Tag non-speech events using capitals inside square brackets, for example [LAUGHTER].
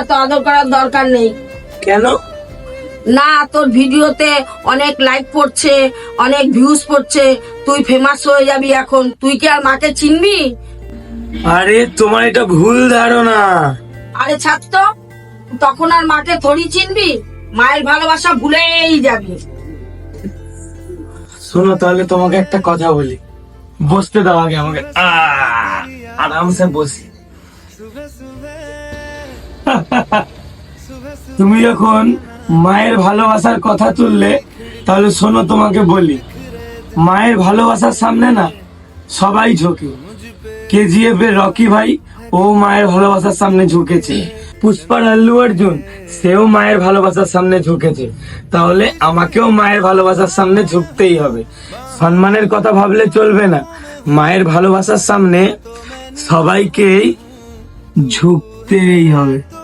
এত আদর করার দরকার নেই। কেন? না তোর ভিডিওতে অনেক লাইক পড়ছে অনেক ভিউজ পড়ছে তুই ফেমাস হয়ে যাবি এখন। তুই কি আর মাকে চিনবি? আরে তোমার এটা ভুল ধারণা। আরে ছাত্র তখন আর মাকে থরি চিনবি? মায়ের ভালোবাসা ভুলেই যাবি। শোনো তাহলে তোমাকে একটা কথা বলি। বসতে দাও আগে আমাকে। আরামসে বসি। [LAUGHS] তুমি যখন মায়ের ভালোবাসার কথা তুললে, তাহলে শোনো তোমাকে বলি, মায়ের ভালোবাসার সামনে না সবাই ঝোঁকে। কেজিএফ এর রকি ভাই, ও মায়ের ভালোবাসার সামনে ঝুঁকেছে। পুষ্পার আল্লু অর্জুন, সেও মায়ের ভালোবাসার সামনে ঝুঁকেছে। তাহলে আমাকেও মায়ের ভালোবাসার সামনে ঝুঁকতেই হবে। সম্মানের কথা ভাবলে চলবে না। মায়ের ভালোবাসার সামনে সবাইকেই ঝুঁকতেই হবে।